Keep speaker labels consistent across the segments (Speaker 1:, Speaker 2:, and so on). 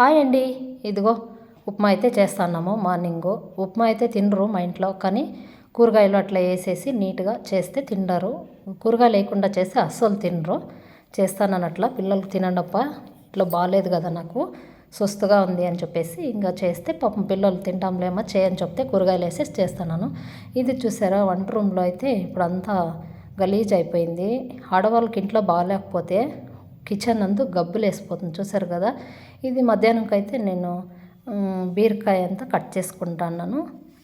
Speaker 1: hi అండి ఇదిగో ఉప్మా అయితే చేస్తున్నాము మార్నింగ్ ఉప్మా అయితే తినరు మా ఇంట్లో కానీ కూరగాయలు అట్లా వేసేసి నీట్గా చేస్తే తిండరు కూరగాయలు లేకుండా చేస్తే అస్సలు తినరు చేస్తానని అట్లా పిల్లలు తినండప్ప ఇట్లా బాగాలేదు కదా నాకు సుస్తుగా ఉంది అని చెప్పేసి ఇంకా చేస్తే పాపం పిల్లలు తింటాంలేమో చేయని చెప్తే కూరగాయలు వేసేసి చేస్తాను ఇది చూసారా వంట రూమ్లో అయితే ఇప్పుడంతా గలీజ్ అయిపోయింది ఆడవాళ్ళకి ఇంట్లో బాగాలేకపోతే కిచెన్ అందు గబ్బులు వేసిపోతుంది చూసారు కదా ఇది మధ్యాహ్నంకైతే నేను బీరకాయ అంతా కట్ చేసుకుంటాను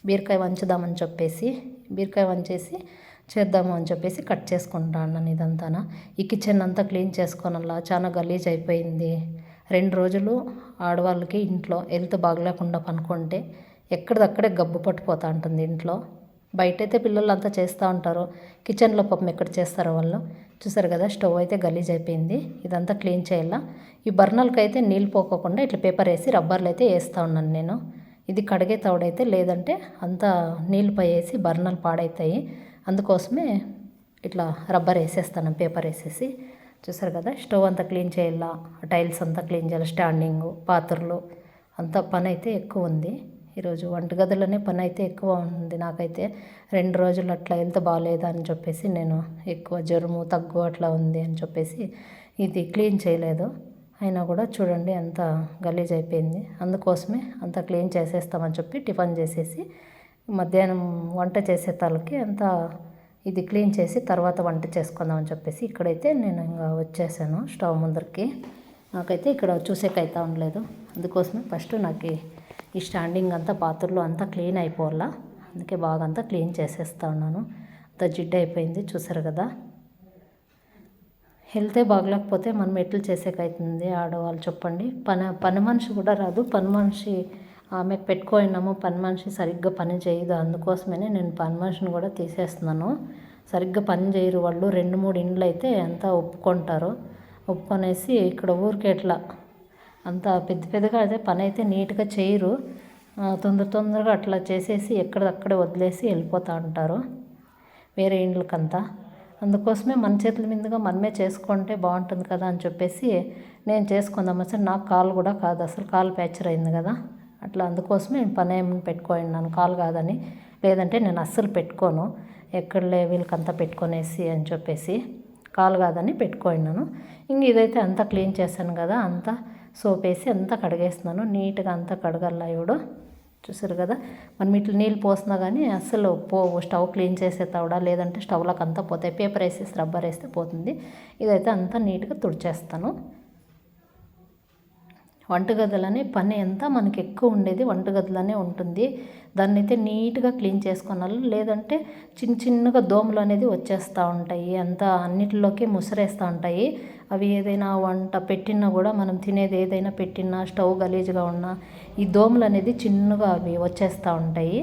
Speaker 1: బీరకాయ వంచుదామని చెప్పేసి బీరకాయ వంచేసి చేద్దాము అని చెప్పేసి కట్ చేసుకుంటాను ఇదంతానా ఈ కిచెన్ అంతా క్లీన్ చేసుకోనల్లా చాలా గలీజ్ అయిపోయింది రెండు రోజులు ఆడవాళ్ళకి ఇంట్లో హెల్త్ బాగలేకుండా పనుకుంటే ఎక్కడిదక్కడే గబ్బు పట్టిపోతూ ఉంటుంది ఇంట్లో బయటైతే పిల్లలంతా చేస్తూ ఉంటారు కిచెన్లో పాపం ఎక్కడ చేస్తారో వాళ్ళు చూసారు కదా స్టవ్ అయితే గలీజ్ అయిపోయింది ఇదంతా క్లీన్ చేయాల ఈ బర్నర్కి అయితే నీళ్ళు పోకోకుండా ఇట్లా పేపర్ వేసి రబ్బర్లు అయితే వేస్తూ ఉన్నాను నేను ఇది కడిగే తవుడైతే లేదంటే అంత నీళ్ళు పోయేసి బర్నర్లు పాడైతాయి అందుకోసమే ఇట్లా రబ్బర్ వేసేస్తాను పేపర్ వేసేసి చూసారు కదా స్టవ్ అంతా క్లీన్ చేయాలా టైల్స్ అంతా క్లీన్ చేయాలి స్టాండింగు పాత్రలు అంత పని అయితే ఎక్కువ ఉంది ఈరోజు వంటగదిలోనే పని అయితే ఎక్కువ ఉంది నాకైతే రెండు రోజులు అట్లా ఎంత బాగాలేదా అని చెప్పేసి నేను ఎక్కువ జ్వరము తగ్గు అట్లా ఉంది అని చెప్పేసి ఇది క్లీన్ చేయలేదు అయినా కూడా చూడండి ఎంత గలీజ్ అయిపోయింది అందుకోసమే అంత క్లీన్ చేసేస్తామని చెప్పి టిఫిన్ చేసేసి మధ్యాహ్నం వంట చేసే తలకి అంతా ఇది క్లీన్ చేసి తర్వాత వంట చేసుకుందామని చెప్పేసి ఇక్కడైతే నేను ఇంకా వచ్చేసాను స్టవ్ ముందరికి నాకైతే ఇక్కడ చూసేకైతే ఉండలేదు అందుకోసమే ఫస్ట్ నాకు ఈ స్టాండింగ్ అంతా పాత్రలో అంతా క్లీన్ అయిపోవాలా అందుకే బాగా అంతా క్లీన్ చేసేస్తా ఉన్నాను అంత జిడ్డు అయిపోయింది చూసారు కదా హెల్తే బాగలేకపోతే మనం ఎట్లు చేసేకైతుంది ఆడవాళ్ళు చెప్పండి పని పని మనిషి కూడా రాదు పని మనిషి ఆమె పెట్టుకోయినాము పని మనిషి సరిగ్గా పని చేయదు అందుకోసమనే నేను పని మనిషిని కూడా తీసేస్తున్నాను సరిగ్గా పని చేయరు వాళ్ళు రెండు మూడు ఇండ్లు అయితే అంతా ఒప్పుకుంటారు ఒప్పుకొనేసి ఇక్కడ ఊరికే ఎట్లా అంత పెద్ద పెద్దగా అదే పని అయితే నీట్గా చేయరు తొందర తొందరగా అట్లా చేసేసి ఎక్కడక్కడే వదిలేసి వెళ్ళిపోతూ ఉంటారు వేరే ఇండ్లకంతా అందుకోసమే మన చేతుల మీదుగా మనమే చేసుకుంటే బాగుంటుంది కదా అని చెప్పేసి నేను చేసుకుందాం అసలు నాకు కాలు కూడా కాదు అసలు కాలు ప్యాక్చర్ అయింది కదా అట్లా అందుకోసమే నేను పని ఏమని పెట్టుకోన్నాను కాలు కాదని లేదంటే నేను అస్సలు పెట్టుకోను ఎక్కడలే వీళ్ళకంతా పెట్టుకొనేసి అని చెప్పేసి కాలు కాదని పెట్టుకున్నాను ఇంక ఇదైతే అంతా క్లీన్ చేశాను కదా అంతా సోప్ వేసి అంతా కడిగేస్తున్నాను నీట్గా అంతా కడగల్లా ఇవిడు చూసారు కదా మనం ఇట్లా నీళ్ళు పోసినా కానీ అసలు పో స్టవ్ క్లీన్ చేసే తవడా లేదంటే స్టవ్లకు అంతా పోతాయి పేపర్ వేసేసి రబ్బర్ వేస్తే పోతుంది ఇదైతే అంతా నీట్గా తుడిచేస్తాను వంటగదిలోనే పని అంతా మనకి ఎక్కువ ఉండేది వంటగదిలోనే ఉంటుంది దాన్ని అయితే నీట్గా క్లీన్ చేసుకున్నారు లేదంటే చిన్న చిన్నగా దోమలు అనేది వచ్చేస్తూ ఉంటాయి అంతా అన్నిటిలోకి ముసరేస్తూ ఉంటాయి అవి ఏదైనా వంట పెట్టినా కూడా మనం తినేది ఏదైనా పెట్టినా స్టవ్ గలీజ్గా ఉన్నా ఈ దోమలు అనేది చిన్నగా అవి వచ్చేస్తూ ఉంటాయి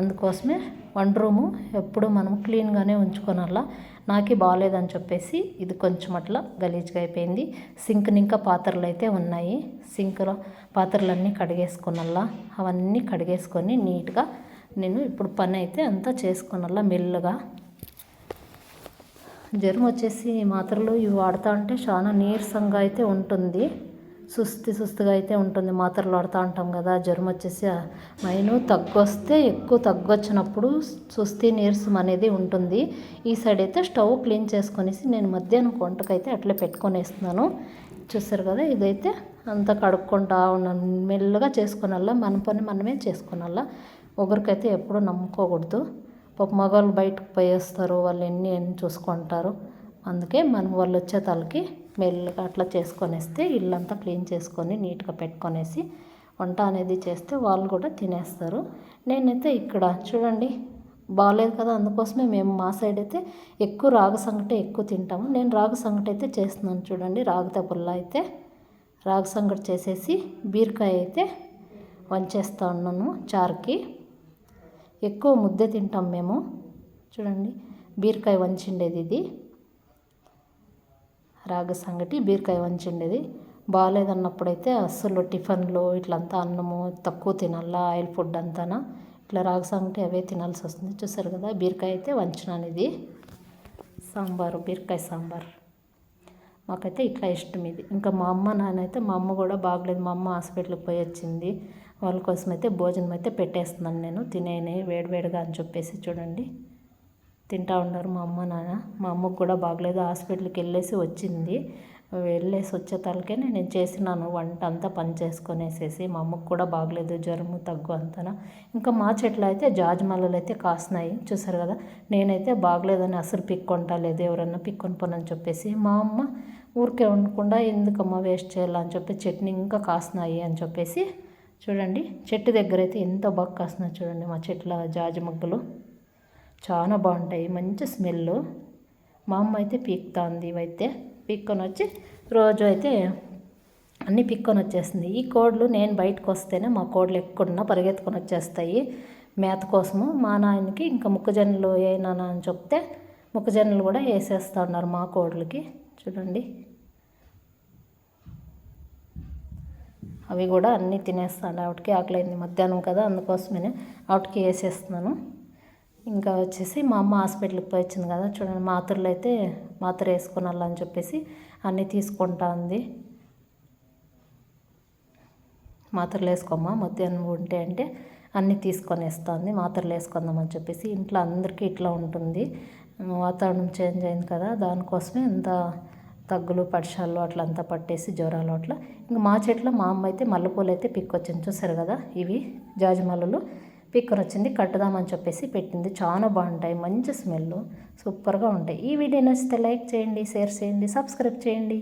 Speaker 1: అందుకోసమే వన్ రూము ఎప్పుడు మనం క్లీన్గానే ఉంచుకోనల్లా నాకే బాగాలేదని చెప్పేసి ఇది కొంచెం అట్లా గలీజ్గా అయిపోయింది సింక్ని ఇంకా పాత్రలు అయితే ఉన్నాయి సింక్లో పాత్రలన్నీ కడిగేసుకున్నల్లా అవన్నీ కడిగేసుకొని నీట్గా నేను ఇప్పుడు పని అయితే అంతా చేసుకున్నల్లా మెల్లగా జ్వరం వచ్చేసి మాత్రలు ఇవి వాడుతూ ఉంటే చాలా నీరసంగా అయితే ఉంటుంది సుస్తి సుస్తిగా అయితే ఉంటుంది మాత్రలు ఆడుతూ ఉంటాం కదా జ్వరం వచ్చేసి మైను తగ్గొస్తే ఎక్కువ తగ్గొచ్చినప్పుడు సుస్తి నీరసం అనేది ఉంటుంది ఈ సైడ్ అయితే స్టవ్ క్లీన్ చేసుకొనేసి నేను మధ్యాహ్నం వంటకైతే అట్లే పెట్టుకొనేస్తున్నాను చూస్తారు కదా ఇదైతే అంత కడుక్కుంటా ఉన్నాను మెల్లగా చేసుకునల్లా మన పని మనమే చేసుకునల్లా ఒకరికైతే ఎప్పుడూ నమ్ముకోకూడదు పాప మగవాళ్ళు బయటకు పోయేస్తారు వాళ్ళు ఎన్ని ఎన్ని చూసుకుంటారు అందుకే మనం వాళ్ళు వచ్చే తలకి మెల్లగా అట్లా చేసుకొనేస్తే ఇల్లంతా క్లీన్ చేసుకొని నీట్గా పెట్టుకొనేసి వంట అనేది చేస్తే వాళ్ళు కూడా తినేస్తారు నేనైతే ఇక్కడ చూడండి బాగాలేదు కదా అందుకోసమే మేము మా సైడ్ అయితే ఎక్కువ రాగి సంగటి ఎక్కువ తింటాము నేను రాగి సంగటి అయితే చేస్తున్నాను చూడండి రాగితే పుల్ల అయితే రాగి సంగటి చేసేసి బీరకాయ అయితే వంచేస్తా ఉన్నాను చారుకి ఎక్కువ ముద్ద తింటాం మేము చూడండి బీరకాయ వంచిండేది ఇది రాగి సంగటి బీరకాయ వంచిండేది బాగాలేదన్నప్పుడైతే అస్సలు టిఫిన్లో ఇట్లంతా అన్నము తక్కువ తినాలా ఆయిల్ ఫుడ్ అంతానా ఇట్లా రాగి సంగటి అవే తినాల్సి వస్తుంది చూసారు కదా బీరకాయ అయితే వంచినాను ఇది సాంబారు బీరకాయ సాంబార్ మాకైతే ఇట్లా ఇష్టం ఇది ఇంకా మా అమ్మ నాన్న అయితే మా అమ్మ కూడా బాగలేదు మా అమ్మ హాస్పిటల్కి పోయి వచ్చింది వాళ్ళ కోసం అయితే భోజనం అయితే పెట్టేస్తున్నాను నేను తినేనే వేడివేడిగా అని చెప్పేసి చూడండి తింటా ఉంటారు మా అమ్మ నాన్న మా అమ్మకు కూడా బాగలేదు హాస్పిటల్కి వెళ్ళేసి వచ్చింది వెళ్ళేసి వచ్చే తలకే నేను చేసినాను వంట అంతా పని చేసుకునేసేసి మా అమ్మకు కూడా బాగలేదు జ్వరము తగ్గు అంతనా ఇంకా మా చెట్లు అయితే జాజిమల్లలు అయితే కాసినాయి చూసారు కదా నేనైతే బాగలేదని అసలు పిక్కుంటా లేదు ఎవరన్నా పిక్కొని అని చెప్పేసి మా అమ్మ ఊరికే ఉండకుండా ఎందుకమ్మా వేస్ట్ చేయాలని చెప్పి చెట్ని ఇంకా కాసినాయి అని చెప్పేసి చూడండి చెట్టు దగ్గర అయితే ఎంత బాగా కాసినాయి చూడండి మా చెట్ల జాజి మొగ్గలు చాలా బాగుంటాయి మంచి స్మెల్ మా అమ్మ అయితే పీక్తోంది ఇవైతే పీక్కొని వచ్చి రోజు అయితే అన్నీ పిక్కొని వచ్చేస్తుంది ఈ కోడ్లు నేను బయటకు వస్తేనే మా కోడ్లు ఎక్కడున్నా పరిగెత్తుకొని వచ్చేస్తాయి మేత కోసము మా నాయనకి ఇంకా మొక్కజొన్నలు ఏనా అని చెప్తే మొక్కజొన్నలు కూడా వేసేస్తా ఉన్నారు మా కోడ్లకి చూడండి అవి కూడా అన్నీ తినేస్తాను ఆవిడకి ఆకలైంది మధ్యాహ్నం కదా అందుకోసమే ఆవిడకి వేసేస్తున్నాను ఇంకా వచ్చేసి మా అమ్మ హాస్పిటల్కి పోయి వచ్చింది కదా చూడండి మాత్రలు అయితే మాత్ర అని చెప్పేసి అన్నీ తీసుకుంటా ఉంది మాత్రలు వేసుకోమ్మా మధ్యాహ్నం ఉంటే అంటే అన్నీ తీసుకొని వేస్తుంది మాత్రలు వేసుకుందామని చెప్పేసి ఇంట్లో అందరికీ ఇట్లా ఉంటుంది వాతావరణం చేంజ్ అయింది కదా దానికోసమే ఇంత తగ్గులు పడిషాలు అట్లా అంతా పట్టేసి జ్వరాలు అట్లా ఇంకా మా చెట్లో మా అమ్మ అయితే మల్లెపూలు అయితే పిక్కొచ్చాను చూసారు కదా ఇవి జాజి మల్లెలు పిక్కర్ వచ్చింది కట్టుదామని చెప్పేసి పెట్టింది చాలా బాగుంటాయి మంచి స్మెల్ సూపర్గా ఉంటాయి ఈ వీడియో నచ్చితే లైక్ చేయండి షేర్ చేయండి సబ్స్క్రైబ్ చేయండి